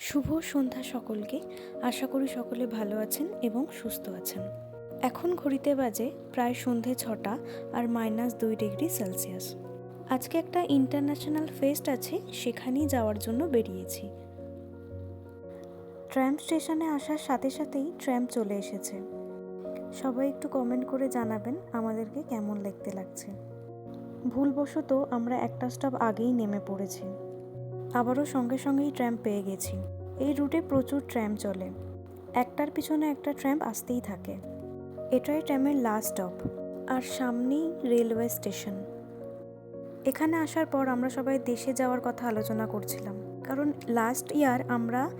শুভ সন্ধ্যা সকলকে। আশা করি সকলে ভালো আছেন এবং সুস্থ আছেন। এখন ঘড়িতে বাজে প্রায় সন্ধে ছটা আর মাইনাস দুই ডিগ্রি সেলসিয়াস। আজকে একটা ইন্টারন্যাশনাল ফেস্ট আছে, সেখানেই যাওয়ার জন্য বেরিয়েছি। ট্র্যাম স্টেশনে আসার সাথে সাথেই ট্র্যাম চলে এসেছে। সবাই একটু কমেন্ট করে জানাবেন আমাদেরকে কেমন দেখতে লাগছে। ভুলবশত আমরা একটা স্টপ আগেই নেমে পড়েছি। আবারও সঙ্গে সঙ্গেই ট্র্যাম পেয়ে গেছি। এই রুটে প্রচুর ট্র্যাম চলে। একটার পিছনে একটা ট্র্যাম আসতেই থাকে। এটাই ট্র্যামের লাস্ট স্টপ আর সামনেই রেলওয়ে স্টেশন এখানে আসার পর আমরা সবাই দেশে যাওয়ার কথা আলোচনা করছিলাম। কারণ লাস্ট ইয়ার আমরা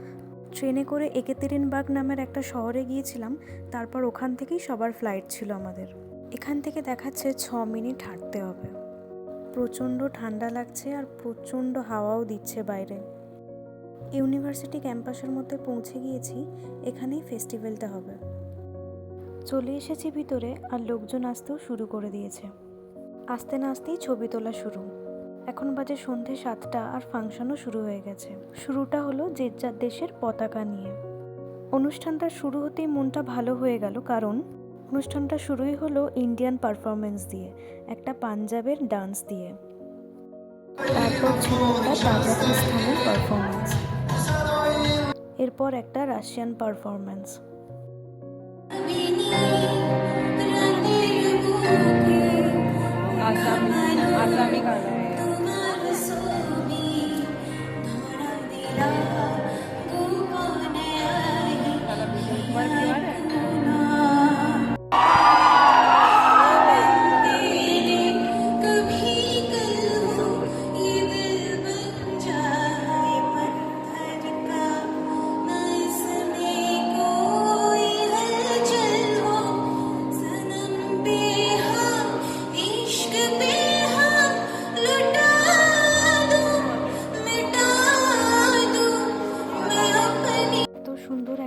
ট্রেনে করে একেতেরিনবাগ নামের একটা শহরে গিয়েছিলাম। তারপর ওখান থেকেই সবার ফ্লাইট ছিল আমাদের। এখান থেকে দেখাচ্ছে ছ মিনিট হাঁটতে হবে। প্রচণ্ড ঠান্ডা লাগছে আর প্রচণ্ড হাওয়াও দিচ্ছে বাইরে। ইউনিভার্সিটি ক্যাম্পাসের মধ্যে পৌঁছে গিয়েছি, এখানেই ফেস্টিভ্যালটা হবে। চলে এসেছি ভিতরে আর লোকজন আসতেও শুরু করে দিয়েছে। আস্তে না আসতেই ছবি তোলা শুরু। এখন বাজে সন্ধে সাতটা আর ফাংশনও শুরু হয়ে গেছে। শুরুটা হলো যে যার দেশের পতাকা নিয়ে। অনুষ্ঠানটা শুরু হতেই মনটা ভালো হয়ে গেল, কারণ অনুষ্ঠানটা শুরুই হলো ইন্ডিয়ান পারফরমেন্স দিয়ে, একটা পাঞ্জাবের ডান্স দিয়ে। তারপর ছিল পারফরমেন্স এরপর একটা রাশিয়ান পারফরমেন্স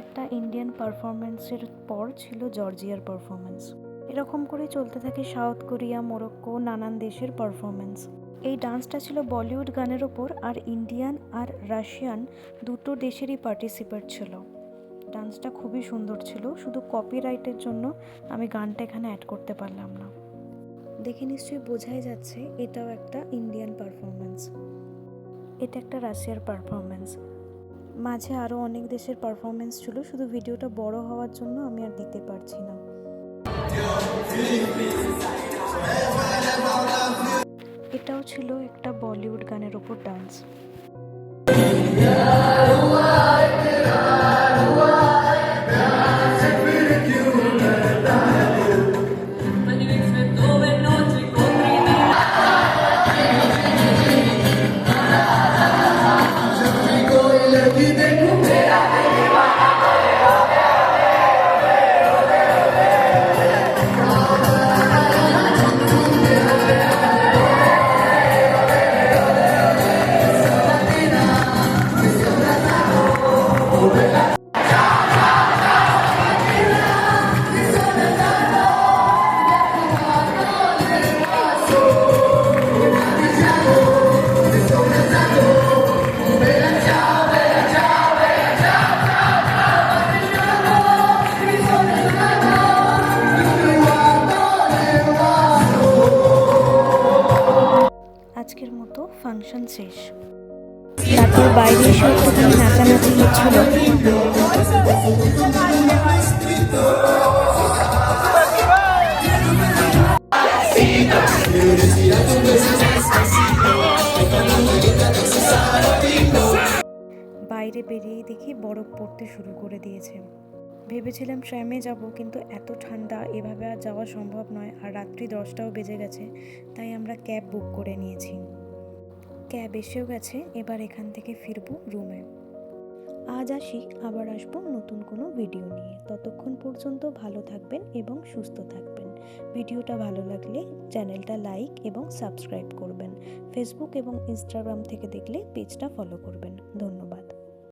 একটা ইন্ডিয়ান পারফরমেন্সের পর ছিল জর্জিয়ার পারফরমেন্স এরকম করে চলতে থাকে সাউথ কোরিয়া মোরক্কো নানান দেশের পারফরমেন্স এই ডান্সটা ছিল বলিউড গানের ওপর আর ইন্ডিয়ান আর রাশিয়ান দুটো দেশেরই পার্টিসিপেট ছিল। ডান্সটা খুবই সুন্দর ছিল, শুধু কপিরাইটের জন্য আমি গানটা এখানে অ্যাড করতে পারলাম না। দেখে নিশ্চয়ই বোঝাই যাচ্ছে, এটাও একটা ইন্ডিয়ান পারফরমেন্স এটা একটা রাশিয়ার পারফরমেন্স মাঝে আরও অনেক দেশের পারফরমেন্স ছিল, শুধু ভিডিওটা বড় হওয়ার জন্য আমি আর দিতে পারছি না। এটাও ছিল একটা বলিউড গানের ওপর ডান্স ফাংশন শেষ। তারপর বাইরে এসে একটুখানি নাচানাচি হচ্ছিল। বাইরে বেরিয়েই দেখি বরফ পড়তে শুরু করে দিয়েছে। ভেবেছিলাম ট্র্যামে যাব, কিন্তু এত ঠান্ডা, এভাবে আর যাওয়া সম্ভব নয়, আর রাত্রি দশটাও বেজে গেছে, তাই আমরা ক্যাব বুক করে নিয়েছি। ক্যাব এসেও গেছে, এবার এখান থেকে ফিরব রুমে। আজ আসি, আবার আসব নতুন কোনো ভিডিও নিয়ে। ততক্ষণ পর্যন্ত ভালো থাকবেন এবং সুস্থ থাকবেন। ভিডিওটা ভালো লাগলে চ্যানেলটা লাইক এবং সাবস্ক্রাইব করবেন। ফেসবুক এবং ইনস্টাগ্রাম থেকে দেখলে পেজটা ফলো করবেন। ধন্যবাদ।